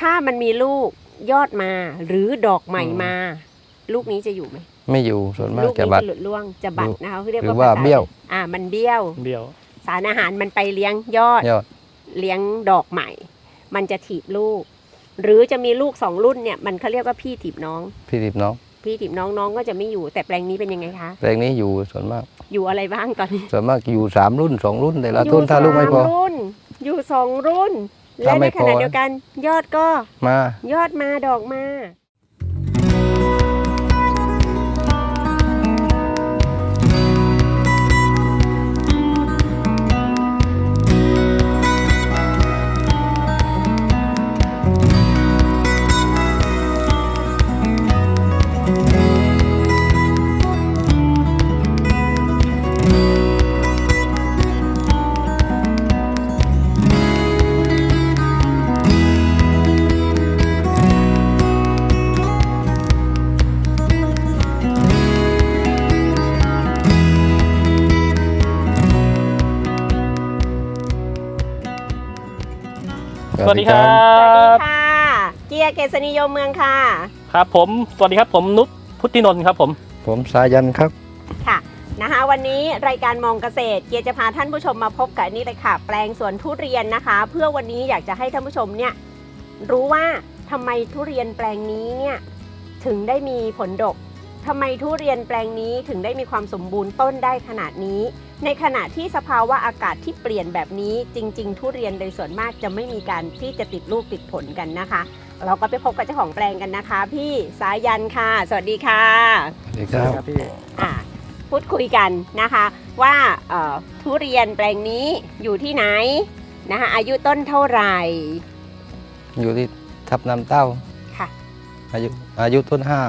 ถ้ามันมีลูกยอดมาหรือดอกใหม่มา ลูกนี้จะอยู่ไหมไม่อยู่ส่วนมากลูกจะนี้บัด จะหลุดร่วงจะบัดนะคะเขาเรียกหรือว่าว่าภษเบี้ยว อ่า มันเบี้ยว เบี้ยว สารอาหารมันไปเลี้ยงยอด ยอด เลี้ยงดอกใหม่ มันจะถีบลูก หรือจะมีลูกสองรุ่นเนี่ย มันเขาเรียกว่าพี่ถีบน้อง พี่ติบน้องพี่ถีบน้องน้องก็จะไม่อยู่ แต่แปลงนี้เป็นยังไงคะ แปลงนี้อยู่ส่วนมาก อยู่อะไรบ้างตอนนี้ส่วนมากอยู่สามรุ่นสองรุ่นแต่ละต้นถ้าลูกไม่พอยู่สรุ่น อยู่สองรุ่น และถ้าไม่ในขณะพอเดียวกัน ยอดก็มายอดมาดอกมา วัสดีครัสวัสดีบ ค่ะ เกียร์เกษนิยมเมืองค่ะ ครับผม สวัสดีครับผมนุชพุทธินนท์ครับผม ผมสายันครับ ค่ะนะคะ วันนี้รายการมองเกษตร เกียร์จะพาท่านผู้ชมมาพบกับนี่เลยค่ะ แปลงสวนทุเรียนนะคะ เพื่อวันนี้อยากจะให้ท่านผู้ชมเนี่ยรู้ว่าทำไมทุเรียนแปลงนี้เนี่ยถึงได้มีผลดกทำไมทุเรียนแปลงนี้ถึงได้มีความสมบูรณ์ต้นได้ขนาดนี้ ในขณะที่สภาวะอากาศที่เปลี่ยนแบบนี้จริง ๆ ทุเรียนโดยส่วนมากจะไม่มีการที่จะติดลูกติดผลกันนะคะ เราก็ไปพบกับเจ้าของแปลงกันนะคะ พี่สายันค่ะ สวัสดีค่ะสวัสดีครับพี่อ่าพูดคุยกันนะคะ ว่าเอ่อทุเรียนแปลงนี้อยู่ที่ไหนนะคะอายุต้นเท่าไหร่ อยู่ที่ทับน้ำเต้าค่ะอายุอายุต้นห้า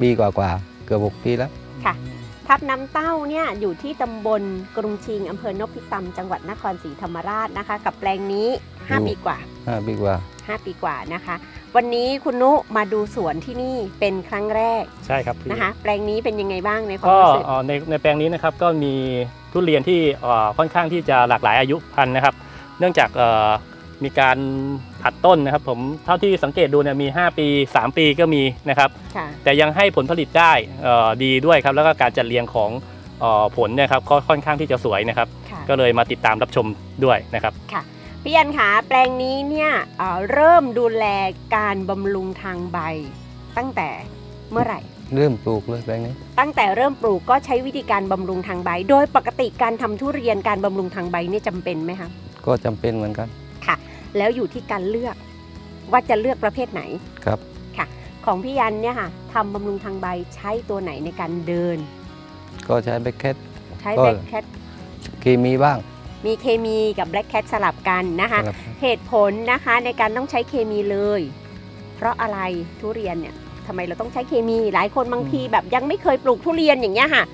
ปีกว่ากว่าๆเกือบหกปีแล้วค่ะ ทับน้ำเต้าเนี่ยอยู่ที่ตำบลกรุงชิงอำเภอนพิตำจังหวัดนครศรีธรรมราชนะคะ กับแปลงนี้ 5 ปีกว่าห้าปีกว่า 5 ปีกว่านะคะ วันนี้คุณนุมาดูสวนที่นี่เป็นครั้งแรกใช่ครับพี่นะคะ แปลงนี้เป็นยังไงบ้างในความก็รู้สึกเอ่อในในแปลงนี้นะครับก็มีทุเรียนที่เอ่อค่อนข้างที่จะหลากหลายอายุพันธุ์นะครับ เนื่องจากเอ่อ มีการผัดต้นนะครับ ผมเท่าที่สังเกตดูเนี่ยมี 5 ปี 3 ปีก็มีนะครับ ค่ะแต่ยังให้ผลผลิตได้เอ่อดีด้วยครับ แล้วก็การจัดเรียงของเอ่อผลเนี่ยครับก็ค่อนข้างที่จะสวยนะครับ ค่ะก็เลยมาติดตามรับชมด้วยนะครับ พี่ยันขาแปลงนี้เนี่ยเอ่อเริ่มดูแลการบำรุงทางใบ ตั้งแต่เมื่อไหร่ เริ่มปลูกเลยแปลงนี้ ตั้งแต่เริ่มปลูกก็ใช้วิธีการบำรุงทางใบ โดยปกติการทำทุเรียนการบำรุงทางใบเนี่ยจำเป็นไหมคะก็จำเป็นเหมือนกัน ค่ะ แล้วอยู่ที่การเลือกว่าจะเลือกประเภทไหนครับค่ะ ของพี่ยันเนี่ยค่ะทำบำรุงทางใบใช้ตัวไหนในการเดิน ก็ใช้แบคแคทใช้ก็แบล็กแคทเคมีบ้างมีเคมีกับแบล็กแคทสลับกันนะคะครับเหตุผลนะคะในการต้องใช้เคมีเลย เพราะอะไรทุเรียนเนี่ยทำไมเราต้องใช้เคมีหลายคนบางทีแบบยังไม่เคยปลูกทุเรียนอย่างเงี้ยค่ะ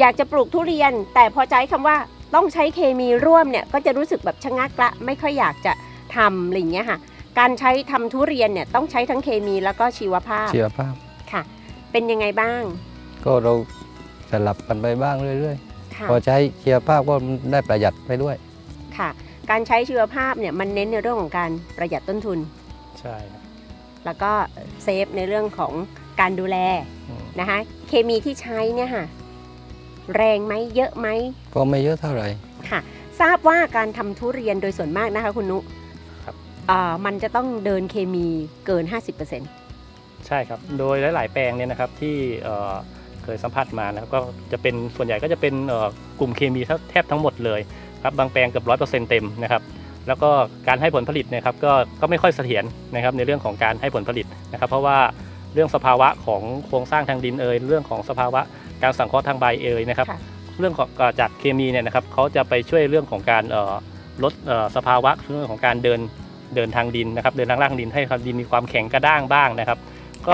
อยากจะปลูกทุเรียน แต่พอใช้คำว่า ต้องใช้เคมีร่วมเนี่ยก็จะรู้สึกแบบชะงักละไม่ค่อยอยากจะทำอะไรอย่างเงี้ยค่ะ การใช้ทำทุเรียนเนี่ยต้องใช้ทั้งเคมีแล้วก็ชีวภาพชีวภาพ ค่ะ เป็นยังไงบ้าง ก็เราสลับกันไปบ้างเรื่อยค่ะๆพอใช้ชีวภาพก็ได้ประหยัดไปด้วย ค่ะ การใช้ชีวภาพเนี่ยมันเน้นในเรื่องของการประหยัดต้นทุน ใช่ครับแล้วก็เซฟในเรื่องของการดูแลอืมนะคะเคมีที่ใช้เนี่ยค่ะ แรงไหมเยอะไหมก็ไม่เยอะเท่าไหร่ค่ะ ทราบว่าการทำทุเรียนโดยส่วนมากนะคะคุณนุครับ อ่ามันจะต้องเดินเคมีเกิน 50%ใช่ครับ โดยหลาย ๆ แปลงเนี่ยนะครับที่เอ่อเคยสัมผัสมานะครับก็จะเป็นส่วนใหญ่ก็จะเป็นเอ่อกลุ่มเคมีแทบทั้งหมดเลยครับบางแปลงเกือบร้อยเปอร์เซ็นต์เต็มนะครับแล้วก็การให้ผลผลิตเนะครับก็ก็ไม่ค่อยเสถียรนะครับในเรื่องของการให้ผลผลิตนะครับ เพราะว่าเรื่องสภาวะของโครงสร้างทางดินเอ่ยเรื่องของสภาวะ การสังเคราะห์ทางใบเอ่ยนะครับค่ะเรื่องของเอ่อจากเคมีเนี่ยนะครับเขาจะไปช่วยเรื่องของการเอ่อลดเอ่อสภาวะเรื่องของการเดินเดินทางดินนะครับ เดินทางล่างดินให้ดินมีความแข็งกระด้างบ้างนะครับ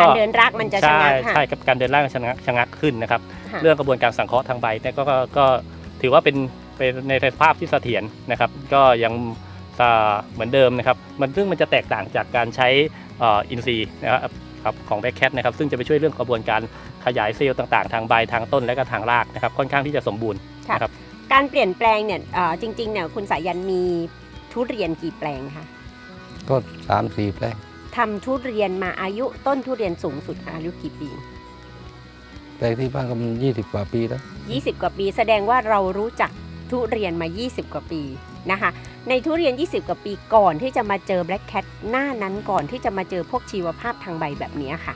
การเดินรากมันจะชะใช่งักค่ะใช่ครับการเดินล่างชะงักชะงักขึ้นนะครับค่ะเรื่องกระบวนการสังเคราะห์ทางใบเนี่ยก็ก็ก็ถือว่าเป็นเป็นในสภาพที่เสถียรนะครับ ก็ยังอ่าเหมือนเดิมนะครับ มันซึ่งมันจะแตกต่างจากการใช้เอ่ออินทรีย์นะครับครับของแบ็คแคทนะครับซึ่งจะไปช่วยเรื่องกระบวนการ ขยายเซลล์ต่างๆ ทางใบทางต้นและก็ทางรากนะครับค่อนข้างที่จะสมบูรณ์ค่ะนะครับการเปลี่ยนแปลงเนี่ยเอ่อจริงๆเนี่ยคุณสายันมีทุเรียนกี่แปลงคะก็สามสี่แปลงทำทุเรียนมาอายุต้นทุเรียนสูงสุดอายุกี่ปีแปลงที่บ้านก็มันยี่สิบกว่าปีแล้ว20กว่าปี แสดงว่าเรารู้จักทุเรียนมา 20 กว่าปีนะคะ ในทุเรียน 20 กว่าปีก่อนที่จะมาเจอ Black Cat หน้านั้นก่อนที่จะมาเจอพวกชีวภาพทางใบแบบนี้ค่ะ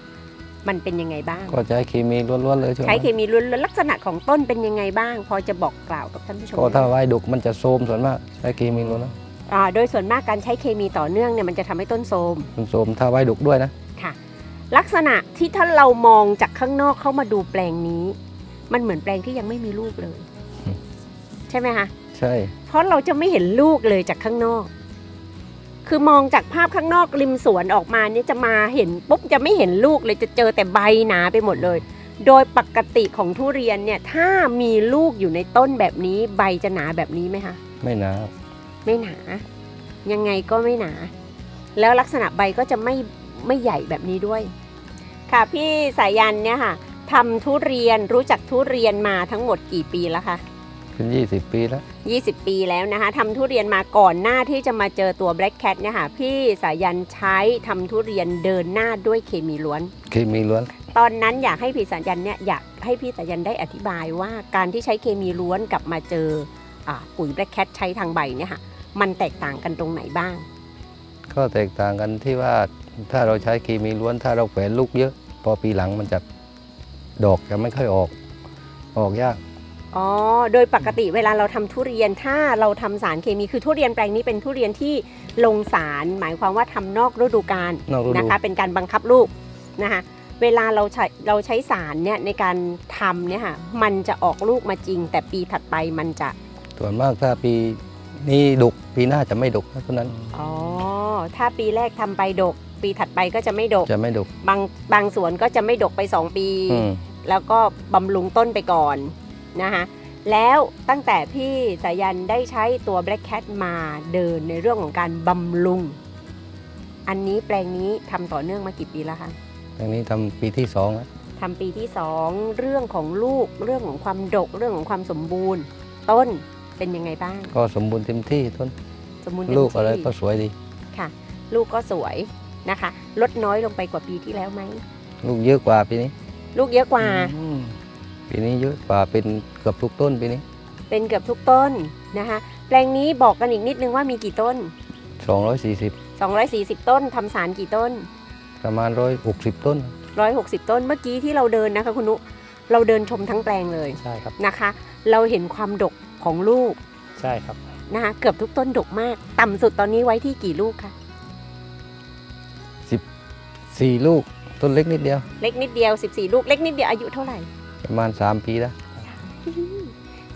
มันเป็นยังไงบ้าง ก็ใช้เคมีล้วนๆเลยช่วงใช้นั้นเคมีล้วนๆลักษณะของต้นเป็นยังไงบ้าง พอจะบอกกล่าวกับท่านผู้ชมก็ถ้าไว้ดุกมันจะโทรมส่วนมากใช้เคมีล้วนนะอ่าโดยส่วนมากการใช้เคมีต่อเนื่องเนี่ยมันจะทำให้ต้นโทรม มันโทรมถ้าไว้ดุกด้วยนะค่ะลักษณะที่ถ้าเรามองจากข้างนอกเข้ามาดูแปลงนี้ มันเหมือนแปลงที่ยังไม่มีลูกเลยใช่ไหมคะใช่ เพราะเราจะไม่เห็นลูกเลยจากข้างนอก คือมองจากภาพข้างนอกริมสวนออกมาเนี่ยจะมาเห็นปุ๊บจะไม่เห็นลูกเลยจะเจอแต่ใบหนาไปหมดเลย โดยปกติของทุเรียนเนี่ยถ้ามีลูกอยู่ในต้นแบบนี้ใบจะหนาแบบนี้ไหมคะ ไม่หนา ไม่หนา ยังไงก็ไม่หนา แล้วลักษณะใบก็จะไม่ไม่ใหญ่แบบนี้ด้วย ค่ะพี่สายันเนี่ยค่ะทำทุเรียนรู้จักทุเรียนมาทั้งหมดกี่ปีแล้วคะ เป็นยี่สิบปีแล้ว 20 ปีแล้วนะคะทำทุเรียนมาก่อนหน้าที่จะมาเจอตัว Black Cat เนี่ยค่ะ พี่สายันใช้ทำทุเรียนเดินหน้าด้วยเคมีล้วน เคมีล้วน ตอนนั้นอยากให้พี่สายันเนี่ยอยากให้พี่สายันได้อธิบายว่าการที่ใช้เคมีล้วนกับมาเจออาปุ๋ย Black Cat ใช้ทางใบเนี่ยค่ะมันแตกต่างกันตรงไหนบ้าง ก็แตกต่างกันที่ว่าถ้าเราใช้เคมีล้วนถ้าเราแฝนลูกเยอะ พอปีหลังมันจะดอกจะไม่ค่อยออก ออกยาก อ๋อ โดยปกติเวลาเราทำทุเรียนถ้าเราทำสารเคมีคือทุเรียนแปลงนี้เป็นทุเรียนที่ลงสาร หมายความว่าทำนอกฤดูกาลนอกฤดูนะคะ เป็นการบังคับลูกนะคะเวลาเราใช้เราใช้สารเนี่ยในการทำเนี่ยค่ะมันจะออกลูกมาจริง แต่ปีถัดไปมันจะส่วนมากถ้าปีนี้ดกปีหน้าจะไม่ดกนะเพราะนั้นอ๋อถ้าปีแรกทำไปดก ปีถัดไปก็จะไม่ดกจะไม่ดกบางบางสวนก็จะไม่ดกไป 2 ปีอืมแล้วก็บำรุงต้นไปก่อน นะคะแล้วตั้งแต่พี่สายันได้ใช้ตัว Black Cat มาเดินในเรื่องของการบำรุง อันนี้แปลงนี้ทำต่อเนื่องมากี่ปีแล้วคะอย่างนี้ทำปีที่สองแล้วทำปีที่2เรื่องของลูกเรื่องของความดกเรื่องของความสมบูรณ์ ต้นเป็นยังไงบ้าง ก็สมบูรณ์เต็มที่ต้นสมบูรณ์เต็มลูกอะไรที่ก็สวยดีค่ะ ลูกก็สวยนะคะ ลดน้อยลงไปกว่าปีที่แล้วไหมลูกเยอะกว่าปีนี้ ลูกเยอะกว่าอืม ปีนี้เยอะกว่าเป็นเกือบทุกต้นปีนี้ เป็นเกือบทุกต้นนะคะแปลงนี้บอกกันอีกนิดนึงว่ามีกี่ต้น 240 240 ต้นทำสารกี่ต้น ประมาณ 160 ต้น 160 ต้นเมื่อกี้ที่เราเดินนะคะคุณนุเราเดินชมทั้งแปลงเลยใช่ครับนะคะ เราเห็นความดกของลูกใช่ครับนะคะเกือบทุกต้นดกมาก ต่ำสุดตอนนี้ไว้ที่กี่ลูกคะ4 ลูกต้นเล็กนิดเดียว เล็กนิดเดียว 14 ลูกเล็กนิดเดียวอายุเท่าไหร่ ประมาณ 3 ปีแล้ว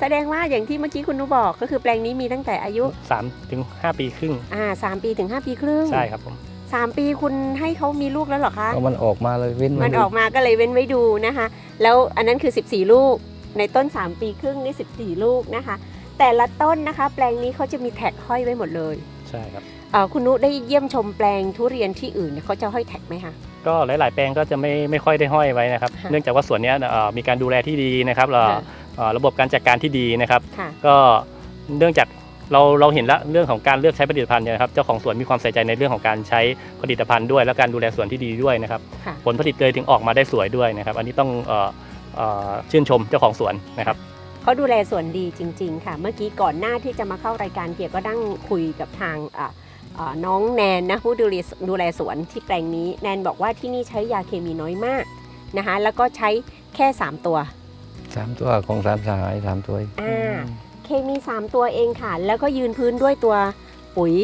แสดงว่าอย่างที่เมื่อกี้คุณนุบอกก็คือแปลงนี้มีตั้งแต่อายุ3ถึง5ปีครึ่งอ่าสามปีถึง 5 ปีครึ่งใช่ครับผมสามปีคุณให้เขามีลูกแล้วเหรอคะก็มันออกมาเลยเว้นไว้มันดูออกมาก็เลยเว้นไว้ดูนะคะ แล้วอันนั้นคือ 14 ลูกในต้น 3 ปีครึ่งนี่14 ลูกนะคะ แต่ละต้นนะคะ แปลงนี้เขาจะมีแท็กห้อยไว้หมดเลย ใช่ครับเอ่อคุณนุได้เยี่ยมชมแปลงทุเรียนที่อื่นเนี่ยเขาจะห้อยแท็กไหมคะ ก็หลาย ๆ แปลงก็จะไม่ไม่ค่อยได้ห้อยไว้นะครับ ค่ะเนื่องจากว่าสวนเนี้ยเอ่อมีการดูแลที่ดีนะครับแล้วค่ะเอ่อระบบการจัดการที่ดีนะครับ ค่ะ ก็เนื่องจากเราเราเห็นแล้วเรื่องของการเลือกใช้ผลิตภัณฑ์เนี่ยนะครับเจ้าของสวนมีความใส่ใจในเรื่องของการใช้ผลิตภัณฑ์ด้วย และการดูแลสวนที่ดีด้วยนะครับ ค่ะ ผลผลิตเลยถึงออกมาได้สวยด้วยนะครับ อันนี้ต้องเอ่อเอ่อชื่นชมเจ้าของสวนนะครับ เขาดูแลสวนดีจริง ๆ ค่ะ เมื่อกี้ก่อนหน้าที่จะมาเข้ารายการเกียร์ก็นั่งคุยกับทางอะอ่า น้องแนนนะผู้ดูแลดูแลสวนที่แปลงนี้แนนบอกว่าที่นี่ใช้ยาเคมีน้อยมากนะคะแล้วก็ใช้แค่ 3 ตัว 3 ตัวของสารสหาย3ตัวอ่าเคมี 3 ตัวเองค่ะ แล้วก็ยืนพื้นด้วยตัวปุ๋ย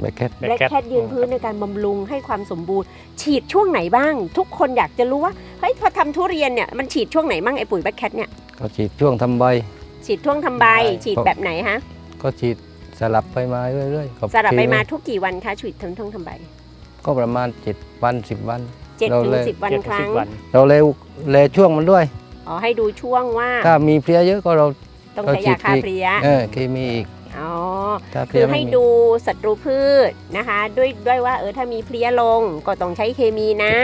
แบคแคท Black Black Cat Cat ยืนพื้นในการบำรุงให้ความสมบูรณ์ ฉีดช่วงไหนบ้าง ทุกคนอยากจะรู้ว่าเฮ้ยพอทำทุเรียนเนี่ยมันฉีดช่วงไหนบ้างไอ้ปุ๋ย Black Cat เนี่ยก็ฉีดช่วงทำใบ ฉีดช่วงทำใบใช่ฉีดแบบไหนฮะก็ฉีด สลับไปมาเรื่อยๆกับสลับไปเคมาทุกกี่วันคะฉีดทั้งช่วงทำใบก็ประมาณ7วัน10วันเจ็ดเราถึงเลยสิบวันเจ็ดคถึงรั้สิงบวันเราเร็วแลช่วงมันด้วยอ๋อให้ดูช่วงว่า ถ้ามีเพลี้ยเยอะก็เราต้องเราใช้ฉียาดฆ่าอีกเพลี้ยเออเคมีอีกอ๋อถ้าเพคืลี้อยไม่ให้มีดูศัตรูพืชนะคะ ด้วยด้วยว่าเออถ้ามีเพลี้ยลงก็ต้องใช้เคมีนะ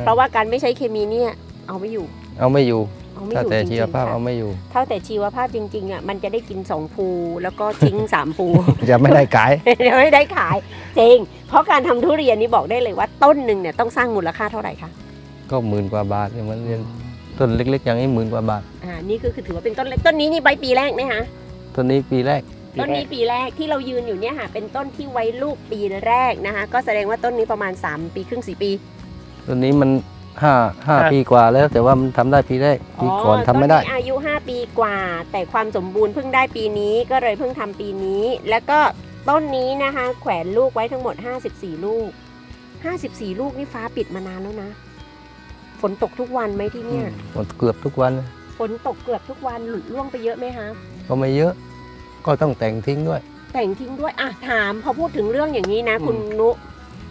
เพราะว่าการไม่ใช้เคมีเนี่ยเอาไม่อยู่ เอาไม่อยู่ เอาไม่อถ้ายู่แต่จริชีงวๆภาพค่ะเอาไม่อยู่เท่าแต่ชีวภาพจริงๆอะมันจะได้กินสองภูแล้วก็ทิ้ง สามภู จะไม่ได้ขายเดี๋ยวไม่ได้ขายจริงเพราะการทำทุเรียนนี่บอกได้เลยว่าต้นหนึ่งเนี่ยต้องสร้างมูลค่าเท่าไหร่คะก็หมื่นกว่าบาทเนี่ยมันเรียนต้นเล็ก ๆ อย่างนี้หมื่นกว่าบาท อ่านี่ก็คือถือว่าเป็นต้นเล็กต้นนี้นี่ใบปีแรกไหมคะ ต้นนี้ปีแรก ปีต้นแรนี้กปีแรกที่เรายืนอยู่เนี่ยค่ะเป็นต้นที่ไว้ลูกปีแรกนะคะ ก็แสดงว่าต้นนี้ประมาณ 3 ปีครึ่งสี่ปี ต้นนี้มัน ห้าห้าปีกว่าแล้ว แต่ว่ามันทำได้ปีแรกปีก่อนทำไม่ได้ต้นนี้อายุ 5 ปีกว่า แต่ความสมบูรณ์เพิ่งได้ปีนี้ก็เลยเพิ่งทำปีนี้ แล้วก็ต้นนี้นะคะ แขวนลูกไว้ทั้งหมด 54 ลูก 54 ลูกนี่ฟ้าปิดมานานแล้วนะ ฝนตกทุกวันไหมที่เนี่ย หมดเกือบทุกวัน ฝนตกเกือบทุกวันหลุดร่วงไปเยอะไหมคะก็ไม่เยอะ ก็ต้องแต่งทิ้งด้วย แต่งทิ้งด้วยอะถามพอพูดถึงเรื่องอย่างนี้นะ อืม คุณนุ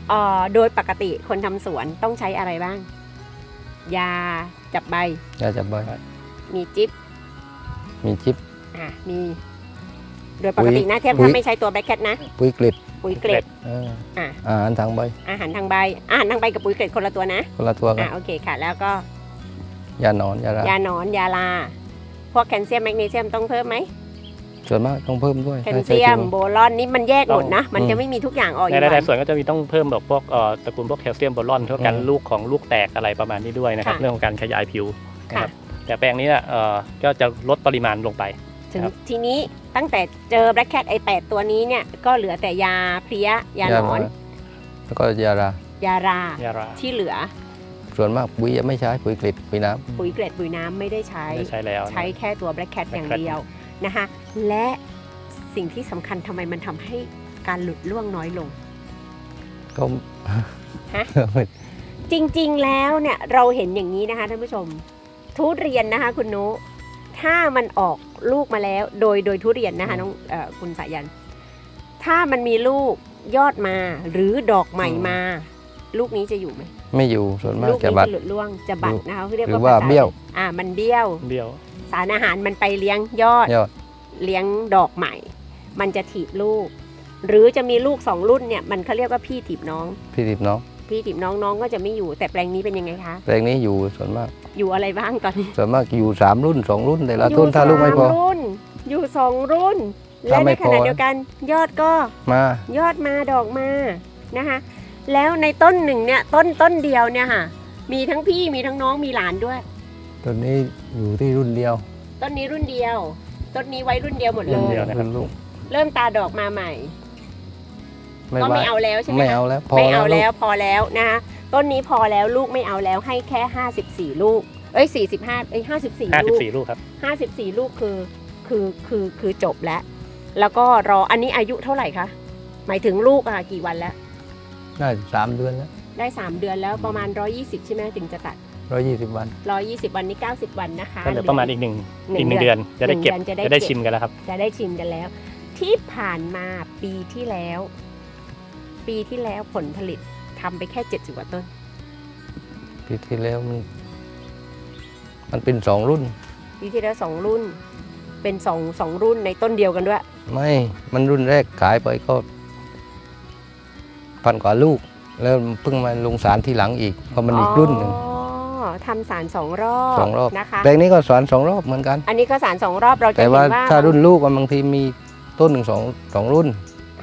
เอ่อโดยปกติคนทำสวนต้องใช้อะไรบ้าง ยาจับใบอยากจะใบมีจิ๊บมีชิปอะมี โดยปกตินะเทียบปุ๋ถ้ายไม่ใช้ตัวแบล็คแคทนะ ปุ๋ยกลิดปุ๋ยเกรดเอออะอาหารทางใบอาหารทางใบ อาหารทางใบกับปุ๋ยเกรดคนละตัวนะ คนละตัวกัอะนโอเคค่ะ แล้วก็ยาหนอนยาระยาหนอนยาลา พวกแคลเซียมแมกนีเซียมต้องเพิ่มไหม ส่วนมากต้องเพิ่มด้วยแคลถ้าใช้เซียมชีวโบรอนนี่มันแยกหมดนะ มันอืมจะไม่มีทุกอย่างออกอในยู่หลายวันๆส่วนก็จะมีต้องเพิ่มแบบพวกเอ่อตระกูลพวกแคลเซียมโบรอนเพื่อกันอืมลูกของลูกแตกอะไรประมาณนี้ด้วยนะครับค่ะเรื่องของการขยายผิวนะค่ะครับแต่แปลงนี้เนี่ยเอ่อก็จะลดปริมาณลงไปถึงครับทีนี้ตั้งแต่เจอแบล็คแคทไอแปดตัวนี้เนี่ยก็เหลือแต่ยาเพลี้ยยาหนอน แล้วก็ยาระยารายาราที่เหลือ ส่วนมากปุ๋ยไม่ใช้ปุ๋ยกลิดปุ๋ยน้ปุ๋ยเกล็ดปุ๋ยน้ำไม่ได้ใช้ไม่ได้ใช้แล้วนะใช้แค่ตัวแบล็คแคท Black อย่าง Cat เดียว นะคะและสิ่งที่สำคัญทำไมมันทำให้การหลุดร่วงน้อยลงำก็ฮะ จริงๆแล้วเนี่ยเราเห็นอย่างนี้นะคะท่านผู้ชม ทุเรียนนะคะคุณนุ ถ้ามันออกลูกมาแล้ว โดยโดยทุเรียนนะคะน้องเออคุณสายัน ถ้ามันมีลูกยอดมาหรือดอกใหม่มา ลูกนี้จะอยู่ไหมไม่อยู่ส่วนมากลูกจะนี้บัด จะหลุดร่วงจะบัดนะคะเขาเรียกหรือว่าว่าภษเบี้ยว อ่ามันเบี้ยวเบี้ยว สารอาหารมันไปเลี้ยงยอด ยอด เลี้ยงดอกใหม่ มันจะถีบลูก หรือจะมีลูกสองรุ่นเนี่ยมันเขาเรียกว่าพี่ถีบน้อง พี่ติบน้องพี่ถีบน้องน้องก็จะไม่อยู่แต่แปลงนี้เป็นยังไงคะ แปลงนี้อยู่ส่วนมาก อยู่อะไรบ้างตอนนี้ส่วนมากอยู่สามรุ่นสองรุ่นแต่ละต้นถ้าลูกไม่พอยู่สรุ่น อยู่สองรุ่น และถ้าไม่ในขณะพอเดียวกัน ยอดก็มายอดมาดอกมานะคะ แล้วในต้นหนึ่งเนี่ยต้นต้นเดียวเนี่ยค่ะ มีทั้งพี่มีทั้งน้องมีหลานด้วย ต้นนี้อยู่ที่รุ่นเดียวต้นนี้รุ่นเดียว ต้นนี้ไว้รุ่นเดียวหมดเลรุ่นย เดียวนะครับ รุ่นลูกเริ่มตาดอกมาใหม่ไม่ก็ไหวไม่เอาแล้วใช่ไหมไม่คะเอาแล้วพอไม่เอาลูแล้กวพอแล้วนะคะต้นนี้พอแล้วลูกไม่เอาแล้วให้แค่ 54 ลูก เอ้ย 45เอ้ย54 ลูก 54 ลูกครับ 54 ลูกคือคือคือคือจบแล้ว แล้วก็รออันนี้อายุเท่าไหร่คะ หมายถึงลูกอะกี่วันแล้วได้สามเดือนแล้วได้ 3 เดือนแล้วประมาณ 120 ใช่ไหมถึงจะตัด ร้อยยี่สิบวัน 120 วันนี้ 90 วันนะคะก็เหลือประมาณอีกหนึ่งหนึ่งอีกหนึ่งเดืเดืออนนจะได้เก็บหนึ่งเดือนจะได้จะได้เก็บชิมกันแล้วครับ จะได้ชิมกันแล้ว ที่ผ่านมาปีที่แล้ว ปีที่แล้วผลผลิตทำไปแค่ 70กว่าต้น ปีที่แล้วมันมันเป็นสองรุ่น ปีที่แล้วสองรุ่น เป็นสองสองรุ่นในต้นเดียวกันด้วย ไม่ มันรุ่นแรกขายไปก็พันกว่าลูก แล้วเพิ่งมาลงสารทีหลังอีกเพราะมันอีกรุ่นหนึ่งอ๋อ ทำสารสองรอบสองรอบนะคะแปลงนี้ก็สารสองรอบเหมือนกัน อันนี้ก็สารสองรอบเราจะแต่เห็นว่าว่าถ้ารุ่นลูกมันบางทีมีต้นหนึ่งสองสองรุ่น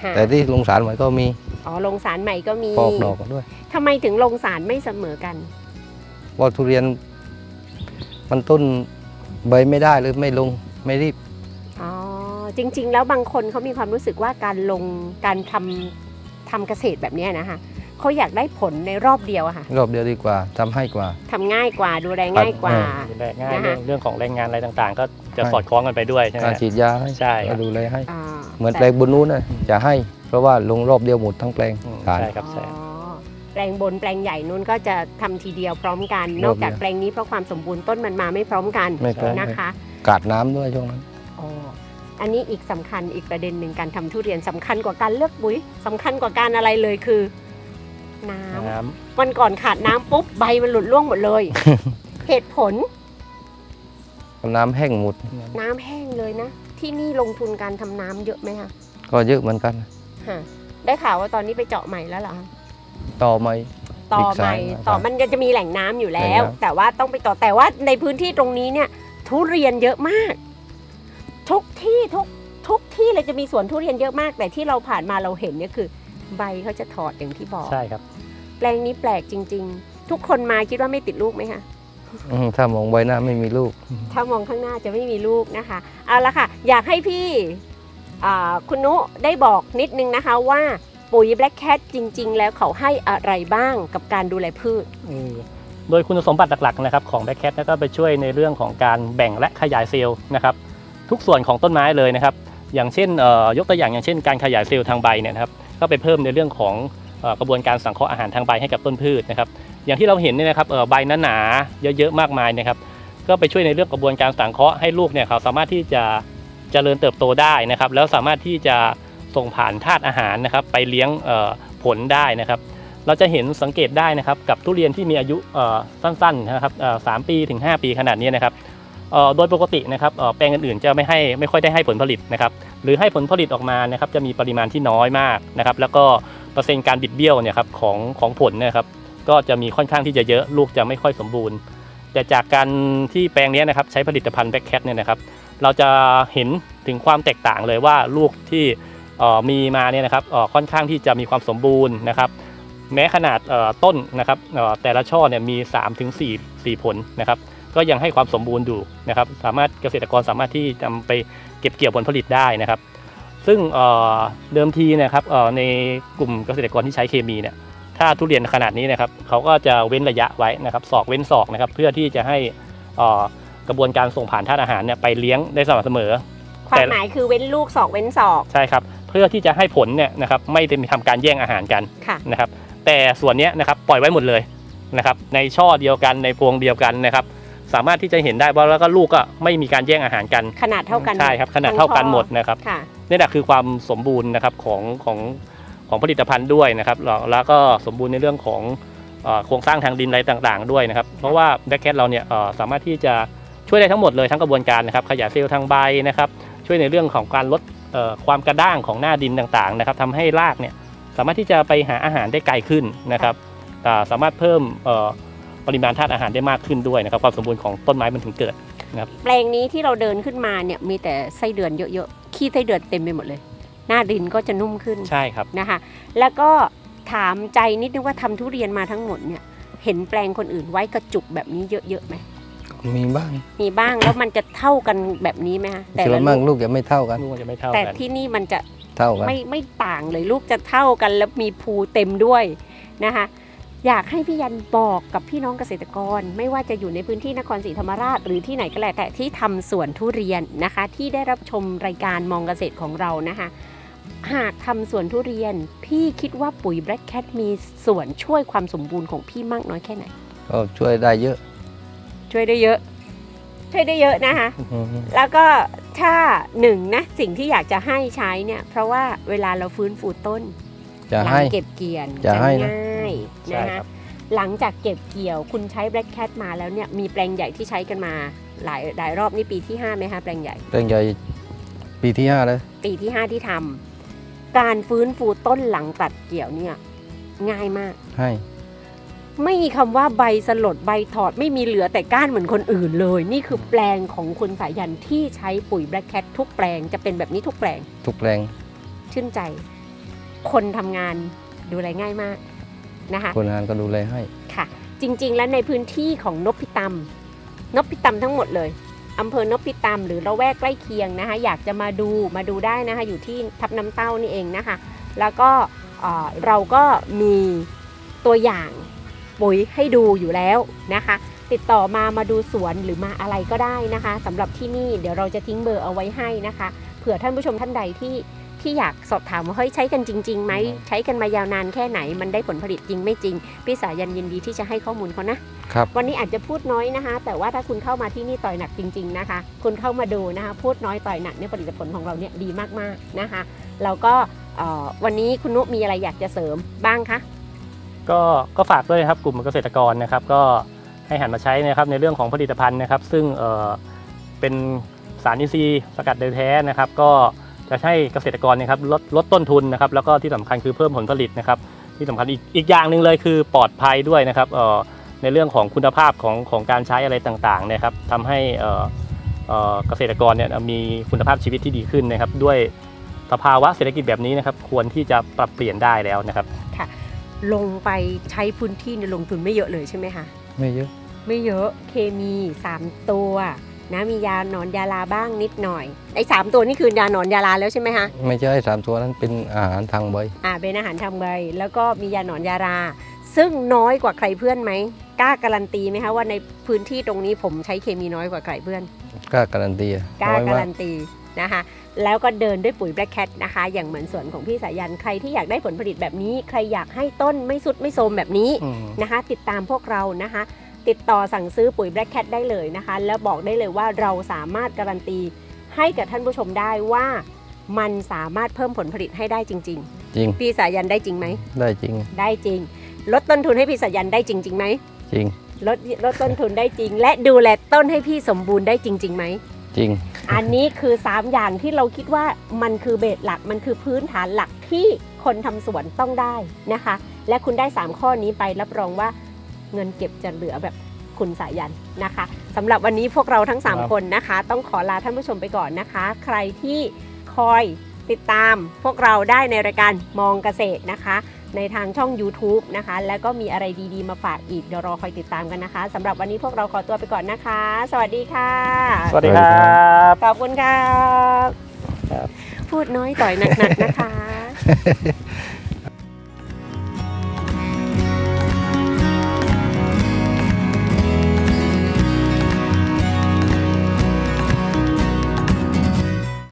ค่ะแต่ที่ลงสารไว้ก็มีอ๋อลงสารใหม่ก็มีปอกดอกด้วยทำไมถึงลงสารไม่เสมอกันว่าทุเรียนมันต้นใบไม่ได้หรือไม่ลงไม่รีบอ๋อจริง ๆ แล้วบางคนเขามีความรู้สึกว่าการลงการทำทำเกษตรแบบเนี้ยนะคะ เขาอยากได้ผลในรอบเดียวอะค่ะ รอบเดียวดีกว่าทำให้กว่า ทำง่ายกว่าดูแลง่ายกว่า ดูแลง่ายนะคะ เรื่องเรื่องของแรงงานอะไรต่างๆ ก็จะใช่ สอดคล้องกันไปด้วยใช่ไหม การฉีดยาให้ใช่คก็รับดูแลให้ อ่าเหมือนแปลแต่งบนนู้นนะจะให้ เพราะว่าลงรอบเดียวหมดทั้งแปลงอืมสาร ใช่ครับใช่ อ๋อแปลงบนแปลงใหญ่นู้นก็จะทำทีเดียวพร้อมกันรนออบกเดียวจากแปลงนี้เพราะความสมบูรณ์ต้นมันมาไม่พร้อมกันไม่พร้อม นะคะกาดน้ำด้วยช่วงนั้น อ๋ออันนี้อีกสำคัญอีกประเด็นหนึ่งการทำทุเรียนสำคัญกว่าการเลือกปุ๋ยสำคัญกว่าการอะไรเลยคือ น้ำน้วันก่อนขาดน้ำปุ๊บใบมันหลุดร่วงหมดเลย เหตุผลน้ำแห้งหมดำน้ำแห้งเลยนะ ที่นี่ลงทุนการทำน้ำเยอะไหมคะก็เยอะเหมือนกัน ฮะได้ข่าวว่าตอนนี้ไปเจาะใหม่แล้วเหรอคะต่อใหม่ต่ออีกใหสาม่ยต่อครับมันก็จะมีแหล่งน้ำอยู่แล้ว แหล่งน้ำ แต่ว่าต้องไปต่อแต่ว่าในพื้นที่ตรงนี้เนี่ย ทุเรียนเยอะมาก ทุกที่ทุกทุกที่เลยจะมีสวนทุเรียนเยอะมาก แต่ที่เราผ่านมาเราเห็นเนี่ยคือ ใบเขาจะถอดอย่างที่บอก ใช่ครับแปลงนี้แปลกจริง ๆ ทุกคนมาคิดว่าไม่ติดลูกไหมคะอืมถ้ามองใบหน้าไม่มีลูก ถ้ามองข้างหน้าจะไม่มีลูกนะคะ เอาละค่ะ อยากให้พี่อ่าคุณนุได้บอกนิดนึงนะคะว่าปุ๋ย Black Cat จริง ๆ แล้วเขาให้อะไรบ้างกับการดูแลพืชโดยคุณสมบัติหลักๆนะครับของแบ็คแคทก็ไปช่วยในเรื่องของการแบ่งและขยายเซลล์นะครับทุกส่วนของต้นไม้เลยนะครับ อย่างเช่นเอ่อยกตัวอย่างอย่างเช่นการขยายเซลล์ทางใบเนี่ยนะครับก็ไปเพิ่มในเรื่องของเอ่อ กระบวนการสังเคราะห์อาหารทางใบให้กับต้นพืชนะครับ อย่างที่เราเห็นเนี่ยนะครับใบหนาๆเยอะๆมากมายนะครับ ก็ไปช่วยในเรื่องกระบวนการสังเคราะห์ให้ลูกเนี่ยเขาสามารถที่จะเจริญเติบโตได้นะครับ แล้วสามารถที่จะส่งผ่านธาตุอาหารนะครับ ไปเลี้ยงผลได้นะครับ เราจะเห็นสังเกตได้นะครับ กับทุเรียนที่มีอายุสั้นๆนะครับสามปีถึง 5 ปีขนาดนี้นะครับโดยปกตินะครับแปลงอื่นๆจะไม่ให้ไม่ค่อยได้ให้ผลผลิตนะครับ หรือให้ผลผลิตออกมานะครับจะมีปริมาณที่น้อยมากนะครับ แล้วก็ เปอร์เซ็นต์การบิดเบี้ยวเนี่ยครับของของผลนะครับก็จะมีค่อนข้างที่จะเยอะลูกจะไม่ค่อยสมบูรณ์ แต่จากการที่แปลงนี้นะครับใช้ผลิตภัณฑ์แบ็คแคทเนี่ยนะครับเราจะเห็นถึงความแตกต่างเลยว่าลูกที่มีมาเนี่ยนะครับค่อนข้างที่จะมีความสมบูรณ์นะครับ แม้ขนาดต้นนะครับแต่ละช่อเนี่ยมี3ถึง4ผลนะครับ ก็ยังให้ความสมบูรณ์อยู่นะครับ สามารถเกษตรกรสามารถที่จะไปเก็บเกี่ยวผลผลิตได้นะครับ ซึ่งเอ่อเดิมทีเนะครับเอ่อในกลุ่มเกษตรกรที่ใช้เคมีเนี่ยถ้าทุเรียนขนาดนี้นะครับเขาก็จะเว้นระยะไว้นะครับศอกเว้นศอกนะครับเพื่อที่จะให้เอ่อกระบวนการส่งผ่านธาตุอาหารเนี่ยไปเลี้ยงได้สม่ำเสมอ ความหมายคือเว้นลูกศอกเว้นศอกใช่ครับเพื่อที่จะให้ผลเนี่ยนะครับไม่ได้มีทำการแย่งอาหารกันค่ะนะครับ แต่ส่วนเนี้ยนะครับปล่อยไว้หมดเลยนะครับในช่อเดียวกันในพวงเดียวกันนะครับสามารถที่จะเห็นได้ว่าแล้วก็ลูกก็ไม่มีการแย่งอาหารกัน ขนาดเท่ากันใช่ครับขนาดเท่ากันหมดนะครับค่ะ นี่แหละคือความสมบูรณ์นะครับของของของผลิตภัณฑ์ด้วยนะครับแล้วก็สมบูรณ์ในเรื่องของโครงสร้างทางดินอะไรต่างๆ ด้วยนะครับ เพราะว่าแบ็คแคทเราเนี่ยสามารถที่จะช่วยได้ทั้งหมดเลยทั้งกระบวนการนะครับ ขยายเซลล์ทางใบนะครับ ช่วยในเรื่องของการลดความกระด้างของหน้าดินต่างๆนะครับทำให้รากเนี่ยสามารถที่จะไปหาอาหารได้ไกลขึ้นนะครับสามารถเพิ่มปริมาณธาตุอาหารได้มากขึ้นด้วยนะครับความสมบูรณ์ของต้นไม้มันถึงเกิดนะครับแปลงนี้ที่เราเดินขึ้นมาเนี่ยมีแต่ไส้เดือนเยอะๆ ขี้ไส้เดือนเต็มไปหมดเลย หน้าดินก็จะนุ่มขึ้นใช่ครับ นะคะ แล้วก็ถามใจนิดนึงว่าทำทุเรียนมาทั้งหมดเนี่ย เห็นแปลงคนอื่นไว้กระจุกแบบนี้เยอะๆไหมมีบ้างมีบ้างแล้วมันจะเท่ากันแบบนี้ไหมคะแต่ส่วละนมากลูกลูกจะไม่เท่ากัน ลูกมันจะไม่เท่าแต่กัน ที่นี่มันจะ เท่ากัน ไม่ไม่ต่างเลยลูกจะเท่ากันแล้วมีภูเต็มด้วยนะคะ อยากให้พี่ยันบอกกับพี่น้องเกษตรกร ไม่ว่าจะอยู่ในพื้นที่นครศรีธรรมราช หรือที่ไหนก็แล้วแต่ที่ทำสวนทุเรียนนะคะ ที่ได้รับชมรายการมองเกษตรของเรานะคะหากทำสวนทุเรียน พี่คิดว่าปุ๋ย Black Cat มีส่วนช่วยความสมบูรณ์ของพี่มากน้อยแค่ไหน ก็ช่วยได้เยอะ ช่วยได้เยอะ ช่วยได้เยอะนะคะอืมแล้วก็ถ้าหนึ่งนะสิ่งที่อยากจะให้ใช้เนี่ย เพราะว่าเวลาเราฟื้นฟูต้นจะหลัให้เก็บเกี่ยนจะให้นะง่าย ใช่นะครัคะบ หลังจากเก็บเกี่ยวคุณใช้ Black Cat มาแล้วเนี่ยมีแปลงใหญ่ที่ใช้กันมาหลายหลายรอบนี่ปีที่5ไหมคะแปลงใหญ่เรื่องใหญ่ปีที่ห้าเลยปีที่ 5 ที่ทำการฟื้นฟูต้นหลังตัดเกี่ยวเนี่ยง่ายมาก ให้ ไม่มีคำว่าใบสลดใบถอดไม่มีเหลือแต่ก้านเหมือนคนอื่นเลย นี่คือแปลงของคุณสายันที่ใช้ปุ๋ย Black Cat ทุกแปลงจะเป็นแบบนี้ทุกแปลงทุกแรงชื่นใจ คนทำงานดูแลง่ายมาก นะคะคนงานก็ดูแลให้ค่ะ จริง ๆ แล้วในพื้นที่ของนพิตำนพิตำทั้งหมดเลยอำเภอนพิตำหรือละแวกใกล้เคียงนะคะ อยากจะมาดูมาดูได้นะคะ อยู่ที่ทับน้ำเต้านี่เองนะคะ แล้วก็เอ่อเราก็มีตัวอย่างปุ๋ยให้ดูอยู่แล้วนะคะ ติดต่อมามาดูสวนหรือมาอะไรก็ได้นะคะสำหรับที่นี่เดี๋ยวเราจะทิ้งเบอร์เอาไว้ให้นะคะ เผื่อท่านผู้ชมท่านใดที่ ที่อยากสอบถามว่าเฮ้ยใช้กันจริงๆไหมใช้กันมายาวนานแค่ไหนมันได้ผลผลิตจริงไม่จริง พี่สายันยินดีที่จะให้ข้อมูลเขานะครับวันนี้อาจจะพูดน้อยนะคะ แต่ว่าถ้าคุณเข้ามาที่นี่ต่อยหนักจริง ๆนะคะ คุณเข้ามาดูนะคะ พูดน้อยต่อยหนักเนี่ยผลิตผลของเราเนี่ยดีมากๆนะคะแล้วก็เอ่อวันนี้คุณนุมีอะไรอยากจะเสริมบ้างคะก็ก็ฝากด้วยนะครับกลุ่มเกษตรกรนะครับ ก็ให้หันมาใช้นะครับในเรื่องของผลิตภัณฑ์นะครับ ซึ่งเอ่อเป็นสารอินทรีย์สกัดโดยแท้นะครับ ก็ จะให้เกษตรกรเนะครับลดลดต้นทุนนะครับแล้วก็ที่สำคัญคือเพิ่มผลผลิตนะครับจที่สำคัญอีกอีกอย่างหนึ่งเลยคือปลอดภัยด้วยนะครับเอ่อในเรื่องของคุณภาพของของการใช้อะไรต่างๆเนะครับทำให้เอ่อเอ่อเกษตรกรเนี่ยมีคุณภาพชีวิตที่ดีขึ้นนะครับ ด้วยสภาวะเศรษฐกิจแบบนี้นะครับ ควรที่จะปรับเปลี่ยนได้แล้วนะครับลงไปใช้พื้นที่ในยลงทุนไม่เยอะเลยใช่ไหมคะไม่เยอะ ไม่เยอะเคมี 3 ตัว นะ มียาหนอนยาลาบ้างนิดหน่อยไอ้สามตัวนี่คือยาหนอนยาลาแล้วใช่ไหมคะไม่ใช่สามตัวนั้นเป็นอาหารทางใบอ่าเป็นอาหารทำใบแล้วก็มียาหนอนยาราซึ่งน้อยกว่าใครเพื่อนไหมกล้าการันตีไหมคะว่าในพื้นที่ตรงนี้ผมใช้เคมีน้อยกว่าใครเพื่อนกล้าการันตีอะกล้าน้อยการมากันตีนะคะแล้วก็เดินด้วยปุ๋ย Black Cat นะคะ อย่างเหมือนสวนของพี่สายันใครที่อยากได้ผลผลิตแบบนี้ ใครอยากให้ต้นไม่สุดไม่โทรมแบบนี้อืมนะคะ ติดตามพวกเรานะคะ ติดต่อสั่งซื้อปุ๋ย Black Cat ได้เลยนะคะ แล้วบอกได้เลยว่าเราสามารถการันตีให้กับท่านผู้ชมได้ว่ามันสามารถเพิ่มผลผลิตให้ได้จริง จริง ๆ พี่สายันได้จริงไหม ได้จริง ได้จริง ลดต้นทุนให้พี่สายันได้จริงๆไหมจริง ลดลดต้นทุนได้จริง และดูแลต้นให้พี่สมบูรณ์ได้จริงๆไหม จริง อันนี้คือ 3 อย่างที่เราคิดว่ามันคือเบสหลักมันคือพื้นฐานหลักที่คนทำสวนต้องได้นะคะ และคุณได้ 3 ข้อนี้ไปรับรองว่า เงินเก็บจะเหลือแบบคุณสายันนะคะสำหรับวันนี้พวกเราทั้งครับ3คนนะคะ ต้องขอลาท่านผู้ชมไปก่อนนะคะ ใครที่คอยติดตามพวกเราได้ในรายการมองเกษตรนะคะ ในทางช่อง YouTube นะคะ แล้วก็มีอะไรดีๆ มาฝากอีกเดี๋ยวรอคอยติดตามกันนะคะสำหรับวันนี้พวกเราขอตัวไปก่อนนะคะ สวัสดีค่ะ สวัสดีครับขอบคุณครับครับพูดน้อยต่อยหนักๆนะคะ